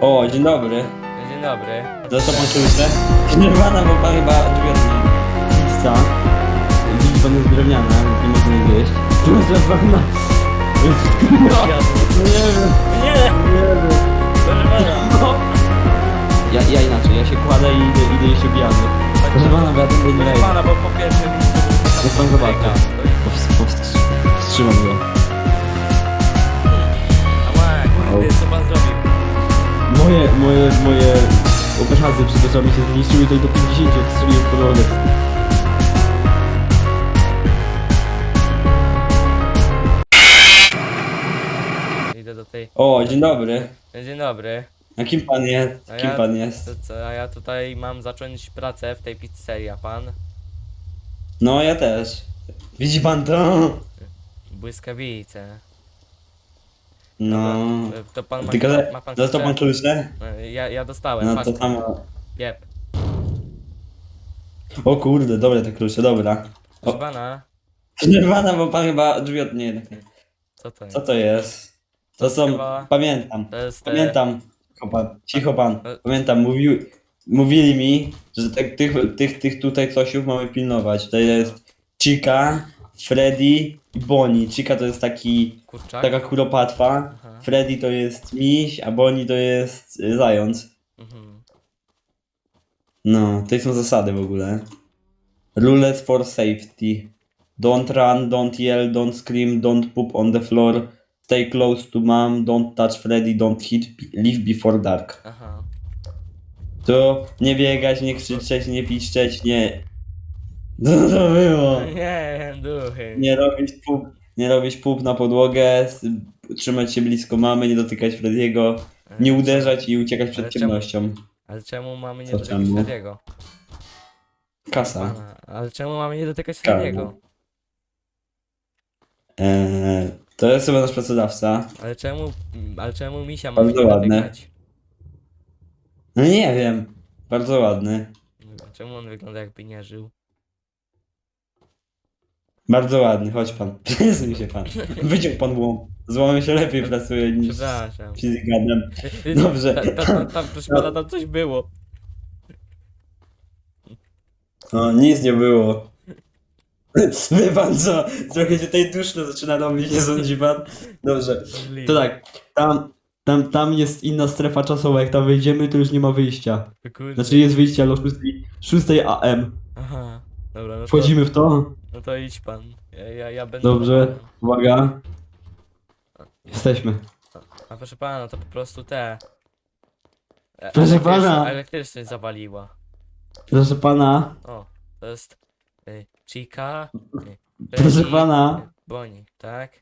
O, dzień dobry. Dzień dobry. Dostał pan klucze? Nirvana, bo pan chyba odwiedzny. Pizza. Widzi pan jest drewniana, więc nie można jej zjeść. Proszę pana. No, nie wiem, Nie! nie wiem. Proszę pana. No. Ja, ja inaczej, ja się kładę i idę, idę jeść obiady. Proszę pana, bo ja ten nie Proszę leję. pana, bo po pierwsze... Niech pan zobaczy. Powst- powstrzy- Powstrzymam go. Moje, moje, moje obrazy przed oczami się zniszczyły tutaj do 50, jak strzeliłem podłogę. Idę do tej... O, dzień dobry. Dzień dobry. A kim pan jest? A Kim ja- pan jest? To co, a ja tutaj mam zacząć pracę w tej pizzerii, a pan? No, ja też. Widzi pan to? Błyskawice. No. Dobra, To pan ma, Tylko, ma pan dostał pan klucze? klucze? Ja, ja dostałem, No to tam... Jep. O kurde, dobre te klucze, dobra. Proszę O. pana, Nirvana, bo pan chyba drzwi od... Nie, nie. co to jest? Co to jest? To są... chyba- Pamiętam. To jest... e, Pamiętam. Cicho pan. Cicho pan. E. Pamiętam, mówił... Mówili mi, że tak, tych, tych, tych tutaj cosiów mamy pilnować. To jest Chica, Freddy Bonnie. Chica to jest taki... Kurczak? Taka kuropatwa. Aha. Freddy to jest miś, a Bonnie to jest y, zając. Mhm. No, to są zasady w ogóle. Rules for safety. Don't run, don't yell, don't scream, don't poop on the floor. Stay close to mom, don't touch Freddy, don't hit, leave before dark. Aha. To nie biegać, nie krzyczeć, nie piszczeć, nie... Co to było? Nie, duchy. Nie robić pup, nie robić pup na podłogę, s- trzymać się blisko mamy, nie dotykać Frediego, nie uderzać i uciekać Ale przed czemu- ciemnością. Ale czemu mamy nie Co dotykać czemu? Frediego? Kasa. Pana, Ale czemu mamy nie dotykać Karma. Frediego? Eee, to jest chyba nasz pracodawca. Ale czemu, ale czemu misia mamy Bardzo nie ładne. dotykać? No nie wiem. Bardzo ładny. Czemu on wygląda jakby nie żył? Bardzo ładny, chodź pan. Przesuń się pan. Wyciąg pan łom. Z łomem się lepiej pracuje niż z Przepraszam. fizykanem. Dobrze. Ta, ta, ta, tam, proszę pana, tam coś było. No, nic nie było. Wie pan co? Trochę się tej duszno zaczyna robić, nie sądzi pan? Dobrze. To tak, tam, tam, tam jest inna strefa czasowa, jak tam wyjdziemy, to już nie ma wyjścia. Kurde. Znaczy jest wyjście, ale o 6, 6 AM. Aha. Dobra, no to, Wchodzimy w to? No to idź pan. Ja, ja, ja będę... Dobrze. Uwaga. Jesteśmy. A proszę pana, to po prostu te... e, Proszę pana. Elektryczność zawaliła. Proszę pana. O, to jest y, Chica. Y, Proszę Freddy, pana. y, Bonnie, tak?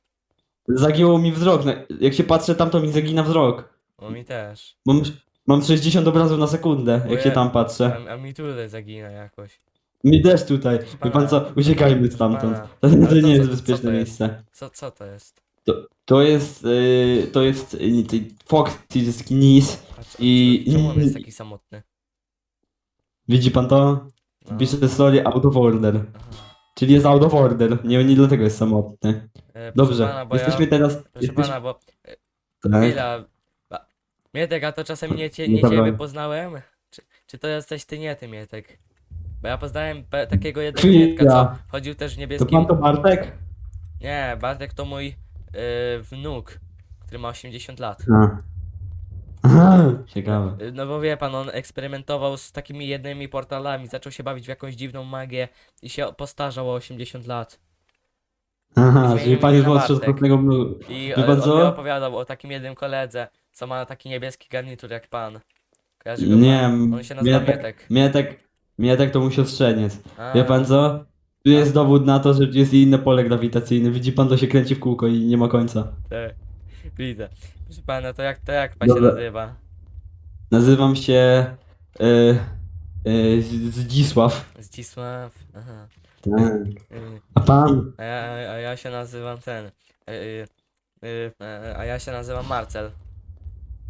Zagięło mi wzrok. Na- Jak się patrzę tam, to mi zagina wzrok. O mi też. Mam, mam 60 obrazów na sekundę, jak się Ojej. tam patrzę. A, a mi tutaj zagina jakoś. Mi też tutaj. Wie pan co? Uciekajmy stamtąd. To, Ale to to nie jest co- co bezpieczne to jest? miejsce. Co, co to jest? To jest, yy, to jest ty- Fox, to jest Nis. A, c- I- czemu on jest taki samotny? Widzi pan to? No. Pisze story out of order. Aha. Czyli jest out of order. Nie, nie dlatego jest samotny. E, proszę Dobrze, pana, bo jesteśmy ja, teraz... Proszę jesteśmy, pana, bo tak. chwila. ba- Mietek, a to czasem nie, cie, nie dobra. ciebie poznałem? Czy, czy to jesteś ty, nie ty, Mietek? Bo ja poznałem pe, takiego jednego Chwila. Co chodził też w To niebieskim... pan to Bartek? Nie, Bartek to mój y, wnuk, który ma 80 lat. A. Aha, ciekawe. Y, No bo wie pan, on eksperymentował z takimi jednymi portalami, zaczął się bawić w jakąś dziwną magię i się postarzał o 80 lat. Aha, Zmienił czyli pan mnie jest na młodszy od Bartek. pewnego mnu. I Wie on, pan on mi co? opowiadał o takim jednym koledze, co ma taki niebieski garnitur jak pan. Kojarzy go Nie, pan? On się nazywa Mietek, Mietek. Mietek, Mietek to mój siostrzeniec. A, Wie pan co? Tu jest dowód na to, że jest inne pole grawitacyjne. Widzi pan, to się kręci w kółko i nie ma końca. Tak, widzę. Proszę pana, to jak, to jak pan się Dobra. nazywa? Nazywam się y, y, Zdzisław. Zdzisław? Aha. Tak. Y, A pan? A ja, a ja się nazywam ten. Y, y, y, a ja się nazywam Marcel.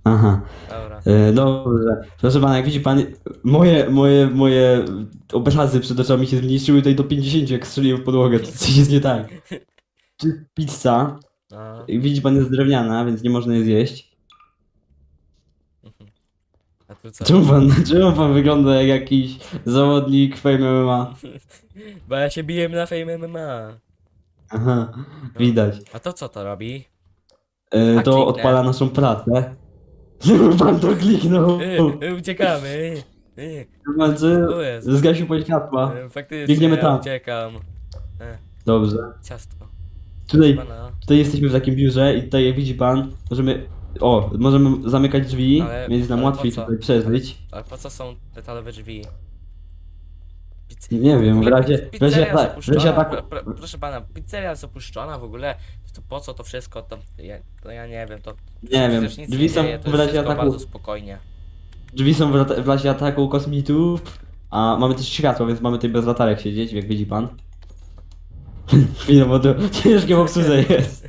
Aha. Dobra. Y, dobrze. Proszę pana, jak widzi pan, moje, moje, moje obrazy przed oczami się zmniejszyły tutaj do 50, jak strzeliłem w podłogę. To coś jest nie tak. Czy pizza, No. jak widzi pan, jest drewniana, więc nie można jej zjeść. A tu co? Czemu pan, czemu pan wygląda jak jakiś zawodnik Fame MMA? Bo ja się biję na Fame MMA. Aha, widać. A to co to robi? E, to odpala naszą pracę. Czemu pan to kliknął? Y, y, uciekamy. Y, y, Pan jest. zgasił po światła? Y, faktycznie, Biegniemy ja tam. uciekam. Dobrze. Ciastko. Tutaj, Pana. tutaj jesteśmy w takim biurze i tutaj jak widzi pan, możemy... O, możemy zamykać drzwi, Ale- więc nam ale po łatwiej co? tutaj przeżyć. Ale po co są metalowe drzwi? Pizz- Nie wiem, w ogóle razie, w razie, pizzeria tak, w razie zapuszczona, ataku... pro- pro- Proszę pana, pizzeria jest opuszczona w ogóle. To po co to wszystko? To ja, to ja nie wiem, to Nie wiem, przecież nic drzwi nie są dzieje, to w jest razie wszystko ataku. bardzo spokojnie. Drzwi są w, razie ataku kosmitów, a mamy też światło, więc mamy tutaj bez latarek siedzieć, jak widzi pan. Chwilę, bo to ciężkie w obsłudze jest.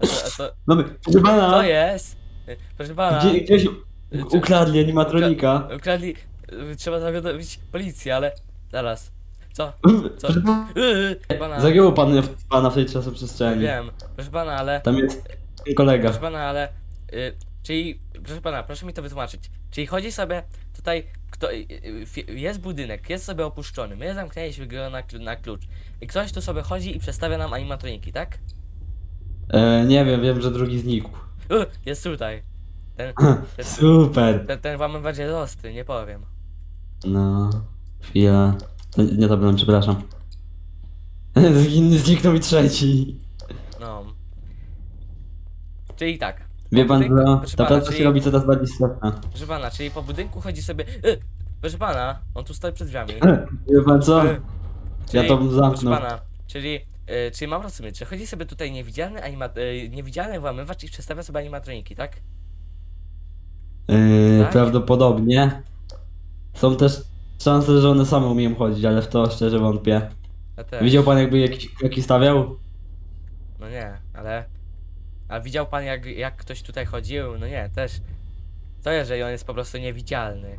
A to, a to, Mamy, proszę pana, to jest? Proszę pana, gdzie, gdzieś u- ukradli animatronika. ukradli, trzeba zawiadomić policję, ale zaraz. Co? Co? Yy, pana, zagięło pan, pana w tej czasoprzestrzeni. wiem, proszę pana, ale Tam jest kolega. Proszę pana, ale. Y, czyli. Proszę pana, proszę mi to wytłumaczyć. Czyli chodzi sobie tutaj. Kto, y, y, fi- jest budynek, jest sobie opuszczony. My zamknęliśmy go na, klu- na klucz. I ktoś tu sobie chodzi i przestawia nam animatroniki, tak? E, nie wiem, wiem, że drugi znikł. Y, jest tutaj. Ten, ten, Super. ten, ten włamywacz jest ostry, nie powiem. No, chwila. To Nie to byłem, przepraszam. Zgin- Zniknął mi trzeci. No. Czyli tak. Wie Po pan budynku- co? proszę Ta pana, praca się czyli- robi coraz bardziej istotna. Proszę pana, czyli po budynku chodzi sobie. Y, proszę pana, on tu stoi przed drzwiami. Wie pan co? Y, Ja to bym Proszę zamknął. pana, czyli, y, czyli mam rozumieć, że chodzi sobie tutaj niewidzialny, anima- y, niewidzialny włamywacz i przestawia sobie animatroniki, tak? Yy, Tak? Prawdopodobnie. Są też szanse, że one same umieją chodzić, ale w to szczerze wątpię. Ja też. Widział pan jakby jakiś jaki stawiał? No nie, ale... A widział pan jak, jak ktoś tutaj chodził? No nie, też. Co jeżeli on jest po prostu niewidzialny?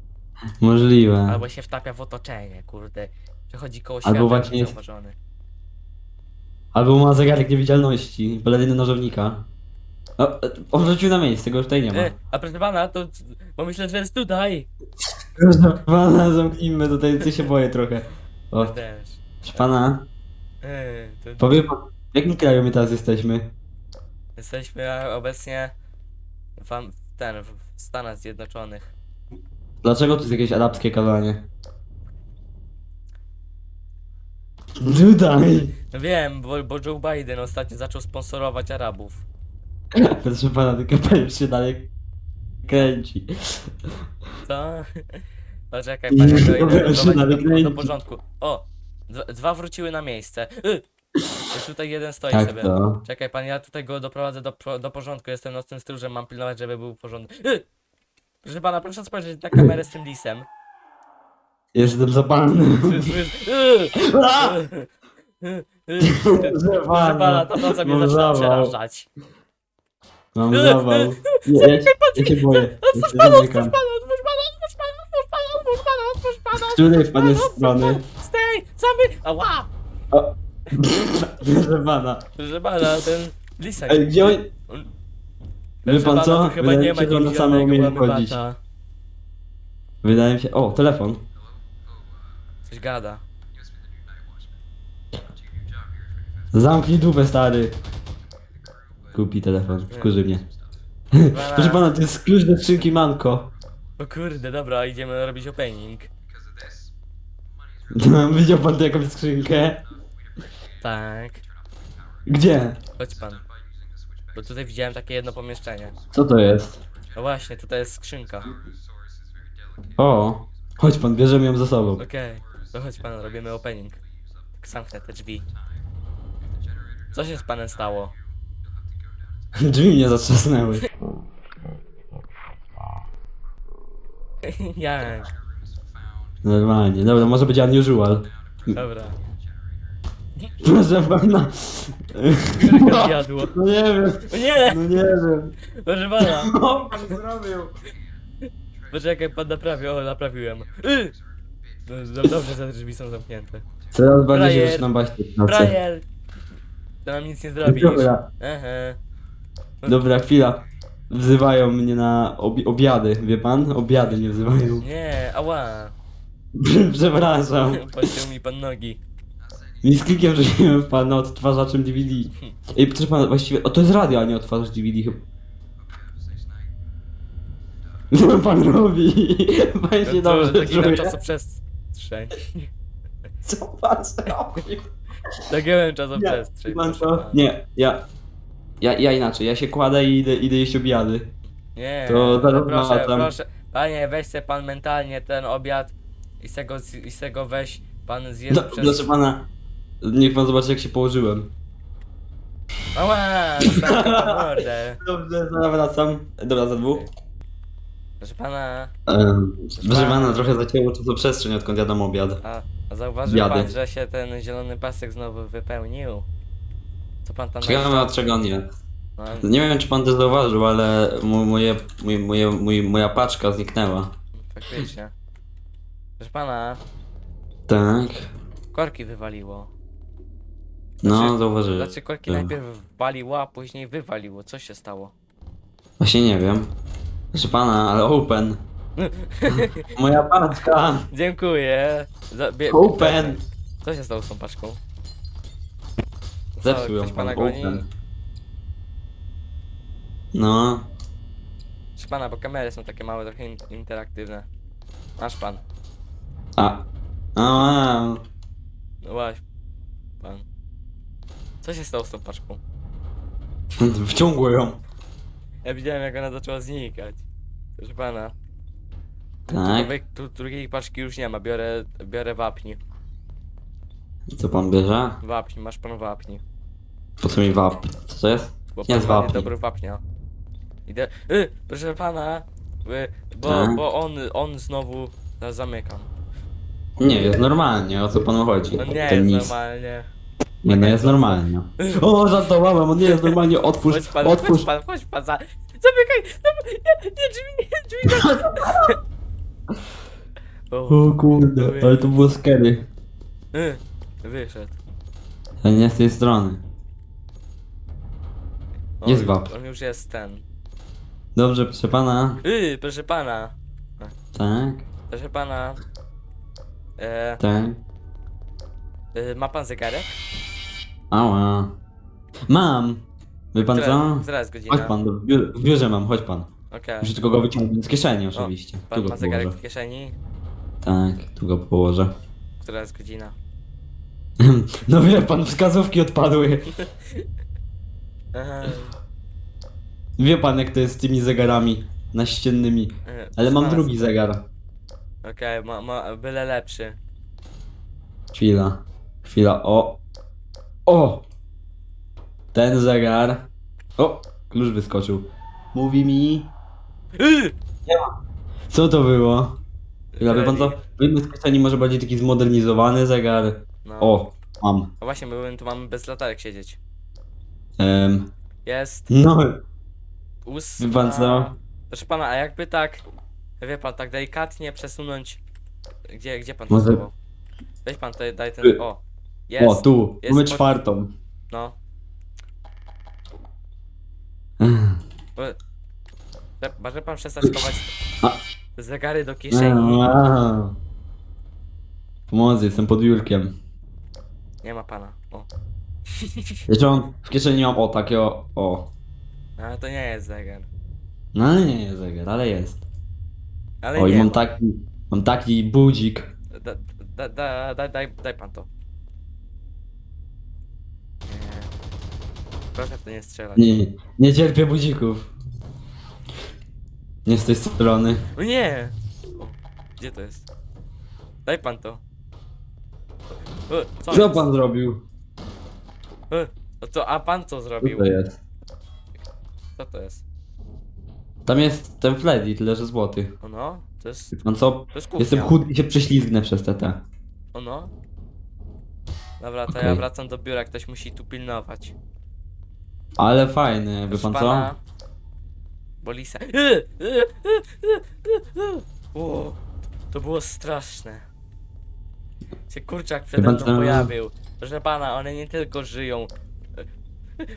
Możliwe. Albo się wtapia w otoczenie, kurde. Przechodzi koło Albo świata właśnie jest- niezauważony. Albo ma zegarek niewidzialności, peleryny nożownika. O, e, on wrócił na miejsce, go już tutaj nie ma. E, a proszę pana, to... Bo myślę, że jest tutaj. Proszę pana, zamknijmy tutaj, ty się boję trochę. O, Też. proszę pana, E, to... powie pan, w jakim kraju my teraz jesteśmy? Jesteśmy obecnie w, Am- ten, w Stanach Zjednoczonych. Dlaczego tu jest jakieś arabskie kazanie? Tutaj! No wiem, bo, bo Joe Biden ostatnio zaczął sponsorować Arabów. Proszę pana, tylko pan już się dalej kręci. Co? Poczekaj, panie, to idę do, do kręci. porządku. O! Dwa, dwa wróciły na miejsce. Y! Już tutaj jeden stoi Tak sobie. to. Czekaj, pan, ja tutaj go doprowadzę do, pro- do porządku. Jestem nocnym stróżem, mam pilnować, żeby był porządek. Y! Proszę pana, proszę spojrzeć na kamerę z tym lisem. Jestem zapalny. Słyszysz? Y! A! Y! Y! Y! Proszę Proszę pana, to to mnie mam zaczyna zawał. przerażać. Mam zawał. Nie, ja, ja się boję. Ja się zamykam. Z której jest strony? Stej, zamy... Ała! O. Proszę pana. Proszę pana, ten lisek. Ej, gdzie on... On- Wie Proszę pan pana, co? Chyba nie Wydaje ma mi się, że same niewidzialnego umieją chodzić. Wydaje mi się... O, telefon. Coś gada. Zamknij dupę, stary. Kupi telefon, wkurzy mnie. Proszę pana, to jest klucz do skrzynki Manko. O kurde, dobra, idziemy robić opening. Widział pan tę jakąś skrzynkę? Tak. Gdzie? Chodź pan. Bo tutaj widziałem takie jedno pomieszczenie. Co to jest? No właśnie, tutaj jest skrzynka. O, chodź pan, bierzemy ją ze sobą. Okej. To chodź pan, robimy opening. Tak Zamknę te drzwi. Co się z panem stało? Drzwi mnie zatrzasnęły. Jak? Normalnie, dobra, może być unusual. Dobra. Proszę pana. Które jadło? No nie wiem, O nie! no nie wiem. Proszę pana! Co pan zrobił? Poczekaj, pan naprawił. O, naprawiłem. Y! No, no, dobrze, że te drzwi są zamknięte. Coraz bardziej się Frajer. zaczynam tej pracy. Frajer! To nam nic nie zrobisz. Dobra, Aha. Dobra, chwila. wzywają mnie na obi obiady, wie pan? Obiady mnie wzywają. Nie, ała. Przepraszam. Podciął mi pan nogi. Mi z klikiem rzuciłem w pana odtwarzaczem DVD. Ej, proszę pana, właściwie, o to jest radio, a nie odtwarzacz DVD chyba. Co pan robi? Pan się No to dobrze taki na czuje. czasoprzestrzeń. Co pan zrobił? Takiego czasoprzestrzeń. Pan proszę co? pana. Nie, ja... Ja, ja inaczej, ja się kładę i idę, idę jeść obiady. Nie, To zaraz proszę, wracam. proszę. Panie, weź se pan mentalnie ten obiad i z tego, i z tego weź pan zjeść No, przez... proszę pana, niech pan zobaczy jak się położyłem. Ała, dostałem w mordę. Dobrze, zaraz wracam. Dobra, za dwóch. Proszę pana, Um, proszę pana, trochę zacięło czasoprzestrzeń odkąd jadam obiad. a, a zauważył Biady. pan, że się ten zielony pasek znowu wypełnił? Co pan tam Ciekawe od czego on jest. No, Nie wiem czy pan to zauważył, ale mo- moje, moje, moje, moje, moja paczka zniknęła. faktycznie. Proszę pana, Tak. korki wywaliło. No, Znaczy- zauważyłem. Znaczy korki No. najpierw waliło, a później wywaliło. Co się stało? Właśnie nie wiem. Proszę pana, ale open. Moja paczka. Dziękuję. Za, bie, Open. Co się stało z tą paczką? Zepsuł ją ktoś pana pan. goni? Open. No. Proszę pana, bo kamery są takie małe, trochę in, interaktywne. Masz pan. A. A. No właśnie. Pan. Co się stało z tą paczką? Wciągło ją. Ja widziałem jak ona zaczęła znikać. Proszę pana. Tak. Drugiej, tu, drugiej paczki już nie ma, biorę, biorę wapni. Co pan bierze? Wapni, masz pan wapni. Po co mi wap? Co to jest? Bo Nie pan ma wapni. dobry wapnia. Idę. Y, proszę pana, y, bo, Tak. bo on, on znowu. Zaraz zamykam. Nie, jest normalnie, o co panu chodzi? No nie Ten jest normalnie. Nie, no jest normalnie. O, żartowałem, on nie jest normalnie, otwórz, Chodź pan, otwórz. chodź pan, chodź pan, za... zamykaj! Zam... Nie, nie, drzwi, nie, drzwi! o, O kurde, ale to było scary. y, wyszedł. Ale nie z tej strony. O, Jest wap. On już jest ten. Dobrze, proszę pana. Y, proszę pana, Tak, proszę pana. E, tak. y, ma pan zegarek? Ała. Mam. Wie pan co? Zaraz, zaraz godzina. Chodź pan, do- w biur- w biurze mam, chodź pan. Okej. Muszę tylko go wyciągnąć z kieszeni oczywiście. Tu Pan go ma zegarek położę. w kieszeni? Tak, tu go położę. Która jest godzina? No wie pan, wskazówki odpadły. Aha, Wie pan jak to jest z tymi zegarami naściennymi. y, Ale mam drugi zegar. Okej, ma, ma, byle lepszy. Chwila. Chwila, o. O! Ten zegar. O! Klucz wyskoczył. Mówi mi. Y! Co to było? Chwila, wie pan co? W jednej z może bardziej taki zmodernizowany zegar. No. O! Mam. A właśnie, my tu mamy bez latarek siedzieć. Em, Jest no, ósma... Co? Proszę pana, a jakby tak, wie pan, tak delikatnie przesunąć... Gdzie, gdzie pan to Może- schował? Weź pan tutaj, daj ten... O! Jest! o tu, jest mamy pod- czwartą. No. Że- Może pan przestać schować A. zegary do kieszeni? A. Pomocy, jestem pod biurkiem. Nie ma pana. O. Wiecie, w kieszeni mam o takie o. o. Ale to nie jest zegar. No ale nie jest zegar, ale jest. Ale Oj, nie mam ma. taki, mam taki budzik. Da, da, da, da, daj, daj pan to. Nie. Proszę w to nie strzelać. Nie, nie cierpię budzików. Nie z tej strony. O nie! O, gdzie to jest? Daj pan to. Co Co jest? pan zrobił? O, no to, a pan co zrobił? jest? Co to jest? Tam jest ten Freddy, tyle że złoty. O no, to jest, Pan co? to jest kuchnia. Jestem chudny i się prześlizgnę przez TT. O no. Dobra, to Okej. ja wracam do biura, ktoś musi tu pilnować. Ale fajny, wie Proszę pan co? pana, Bo lisa... O, to było straszne. Się kurczak przede pan mną co? pojawił. Proszę pana, one nie tylko żyją.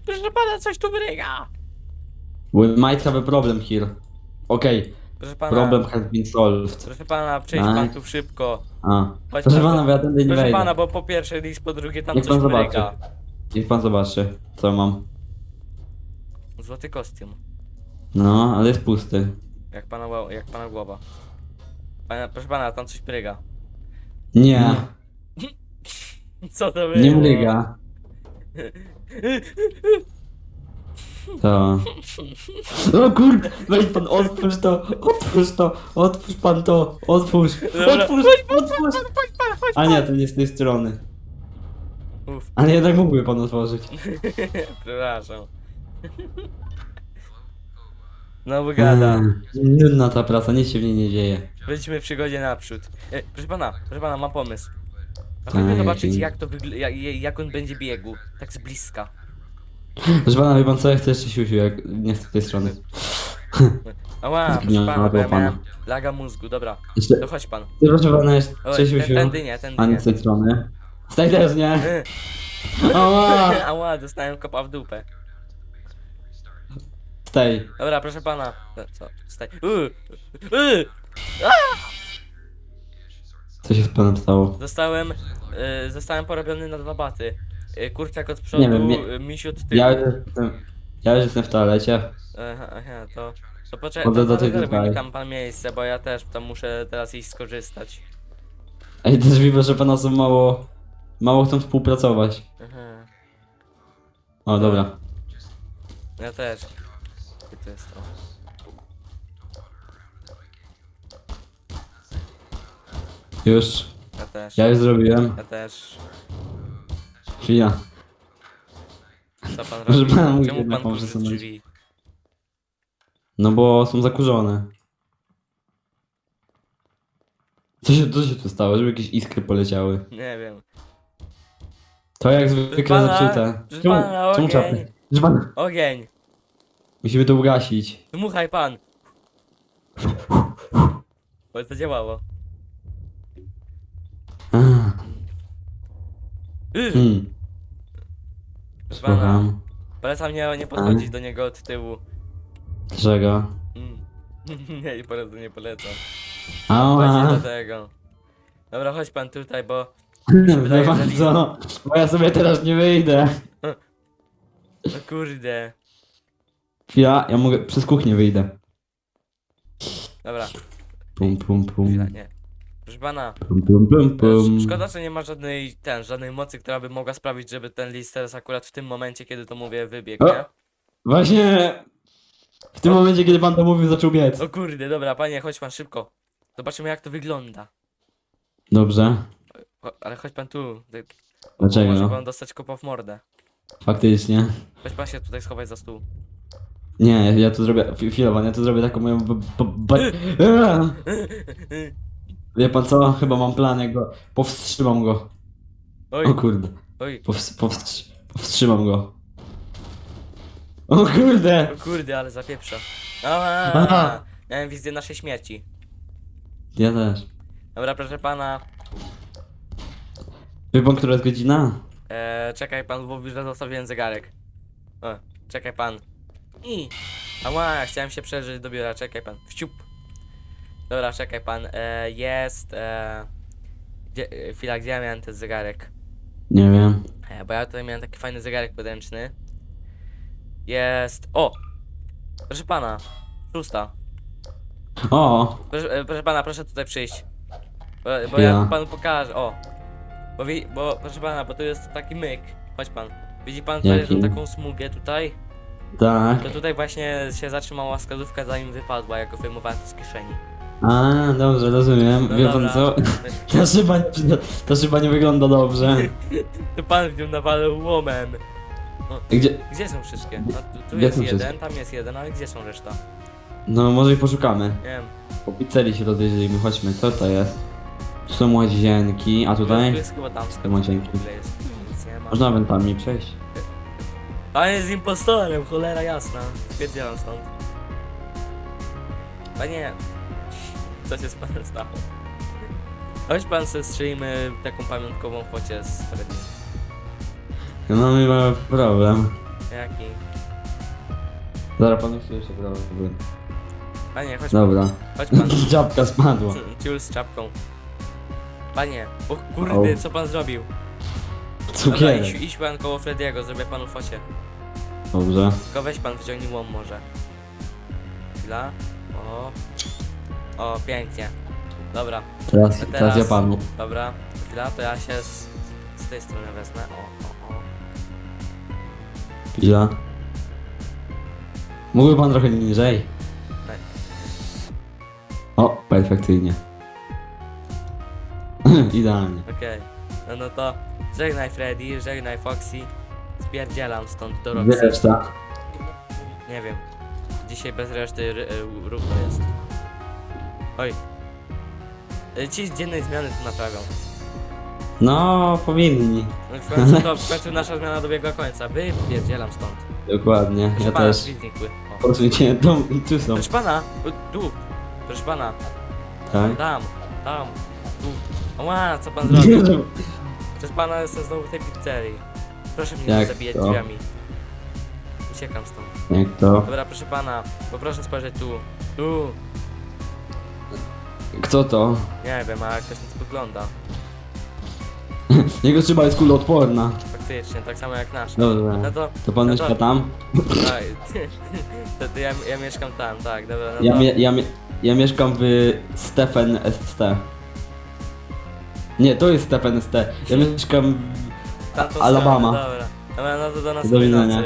Proszę pana, coś tu bryga! We might have a problem here. Okej, Proszę pana, problem has been solved. proszę pana, przejdź Tak. pan tu szybko. A. Chodź Proszę pan, pana, bo ja tędy nie Proszę wejdę. pana, bo po pierwsze list, po drugie tam Niech coś pan zobaczy. Niech pan zobaczy, co mam. Złoty kostium. No, ale jest pusty. Jak pana, ła- jak pana głowa. Pana, proszę pana, tam coś mryga. Nie, Co to było? nie mryga. To. O kurde, weź pan, otwórz to, otwórz to, otwórz pan to, otwórz, Dobra. otwórz, otwórz. A nie, to nie z tej strony. Uf, Ale jednak mógłby pan otworzyć. przepraszam. Znowu gada. Mm, Nudna ta praca, nic się w niej nie dzieje. Wejdźmy w przygodzie naprzód. E, proszę pana, proszę pana, mam pomysł. A Tak, chodźmy zobaczyć jaki? jak to wygląda, jak, jak on będzie biegł. Tak z bliska. Proszę pana, wie pan co, ja chcę jeszcze siusiu, jak nie z tej strony. Ała, proszę Zgniotła pana, bo ja miałem laga mózgu, dobra. Jeszcze, To chodź pan. proszę pana, jeszcze O, cześć tę- siusiu. tędy nie, tędy A nie nie. z tej strony. Z tej też nie. E, Ała, Ała, dostałem kopa w dupę. z tej. Dobra, proszę pana. E, Co? Staj. Uuu. Co się z panem stało? Zostałem, y, zostałem porobiony na dwa baty. Y, kurczak od przodu, Nie wiem, nie- y, misiu od tyłu. Ja już jestem, ja już jestem w toalecie. Aha, aha, to... To poczekaj, Chodzę do to mi tam pan miejsce, bo ja też tam muszę teraz iść skorzystać. Ej, też widzę, że pana są mało, mało chcą współpracować. Aha, O, dobra. ja też. Gdzie to jest to? Już, Ja też. ja już zrobiłem. Ja też. Chwila. Co pan Proszę robi? mówi Czemu pan mam kurzy przesunąć. drzwi? No bo są zakurzone. Co się, co się tu stało? Żeby jakieś iskry poleciały. Nie wiem. To jak zwykle pana, zepsute. proszę Czemu, pana, czemu ogień. czapy? Proszę pana, Ogień! musimy to ugasić. Dmuchaj pan! Bo to działało. Ah, Yy, Hmm, proszę słucham. polecam nie, nie podchodzić do niego od tyłu. Dlaczego? Mm. nie, po prostu nie polecam. Ała. do tego. Dobra, chodź pan tutaj, bo... się Wie wydaje, pan że co? Bo ja sobie teraz nie wyjdę. No kurde. Chwila, ja mogę, przez kuchnię wyjdę. Dobra, Pum, pum, chwila, pum. nie. Proszę pana, Pum, pum, pum, pum. sz- szkoda, że nie ma żadnej, ten, żadnej mocy, która by mogła sprawić, żeby ten list teraz akurat w tym momencie, kiedy to mówię, wybiegł, O! nie? Właśnie w tym momencie, kiedy pan to mówił, zaczął biec. O kurde, dobra, panie, chodź pan szybko. Zobaczymy, jak to wygląda. Dobrze. Ale chodź pan tu. Dlaczego? Może pan dostać kopa w mordę. Faktycznie. Chodź pan się tutaj schować za stół. Nie, ja tu zrobię, fi- chwilowo, ja tu zrobię taką moją... b- b- b- Eee! Wie pan co? Chyba mam plan, jak go... Powstrzymam go. Oj, O kurde. oj, Pows powstrzy powstrzymam go. O kurde! o kurde, ale zapieprza. Aha. Aha, miałem wizję naszej śmierci. Ja też. Dobra, proszę pana. Wie pan, która jest godzina? E, czekaj pan, mówi, że zostawiłem zegarek. O, czekaj pan. I. Ała, chciałem się przeżyć do biura, czekaj pan. Wciup. Dobra, czekaj pan. E, jest. E, gdzie, e, chwila, gdzie ja miałem ten zegarek? Nie wiem. E, bo ja tutaj miałem taki fajny zegarek podręczny. Jest. O! Proszę pana. Szósta. O! Proszę, e, proszę pana, proszę tutaj przyjść. Bo, bo ja panu pokażę. O! Bo, wi, bo proszę pana, bo tu jest taki myk. Chodź pan. Widzi pan tutaj Jaki? tą taką smugę tutaj? Tak. To tutaj właśnie się zatrzymała wskazówka zanim wypadła, jak go wyjmowałem to z kieszeni. A, dobrze, rozumiem. No Wie pan dobra. co? Ta szyba, nie, ta szyba nie wygląda dobrze. To pan w nią nawalał łomem. Gdzie? Gdzie są wszystkie? No, tu, tu Gdzie jest są jeden, wszystkie? tam jest jeden, ale gdzie są reszta? No, może i poszukamy. Nie wiem. Po pizzerii się rozejrzyjmy, chodźmy, co to jest? Tu są łazienki, a Tu tutaj? jest chyba tam Te łazienki. Ile jest? Nic nie ma. Można wentami przejść. Pan jest impostorem, cholera jasna. Spierdzielam stąd. Panie, co się z panem stało? Chodź pan se strzelimy taką pamiątkową focie z Freddy. No, mamy mały problem. Jaki? Zaraz panu słyszę, problem. Panie, chodź, Dobra. chodź pan. Czapka spadła. Ciul z czapką. Panie, o kurde, Au. co pan zrobił? Dobra, Cukierek. idź pan koło Frediego, zrobię panu focie. Dobrze. Tylko weź pan, wyciągnij łom może. Chwila. O. O, pięknie. Dobra, Teraz, teraz- teraz ja panu. dobra. Chwila, to ja się z, z tej strony wezmę. O, o, o. Chwila. Mógłby pan trochę niżej? Tak. O, perfekcyjnie. Idealnie. Okej. No no to żegnaj Freddy, żegnaj Foxy. Spierdzielam stąd do Roxy. Wiesz, tak? Nie wiem. Dzisiaj bez reszty ry- y, równo jest. Oj. Y, Ci z dziennej zmiany to naprawią. No, powinni. No w końcu, to, w końcu nasza zmiana dobiegła końca. Wypierdzielam stąd. Dokładnie. Proszę Ja pana, też. drzwi znikły. O. Oczywiście, dom i tu są. Proszę pana, o, tu. Proszę pana, Tak? tam, tam, tu. Ła, co pan zrobił? Proszę pana, jestem znowu w tej pizzerii. Proszę mnie nie Jak zabijać to? drzwiami. Uciekam stąd. Jak to? Dobra, proszę pana, poproszę spojrzeć tu. Tu. Kto to? Nie wiem, a ktoś nic wygląda. Jego szyba jest kuloodporna. Faktycznie, tak samo jak nasz. Dobra. No to, To pan no mieszka tam? tak, to, to ja, ja mieszkam tam, tak, dobra, no Ja, to, mie ja, mie ja mieszkam w Stephen ST. Nie, to jest Stephen ST. Ja mieszkam tamtą Alabama. Dobra. Dobra, no to do Do następnej widzenia.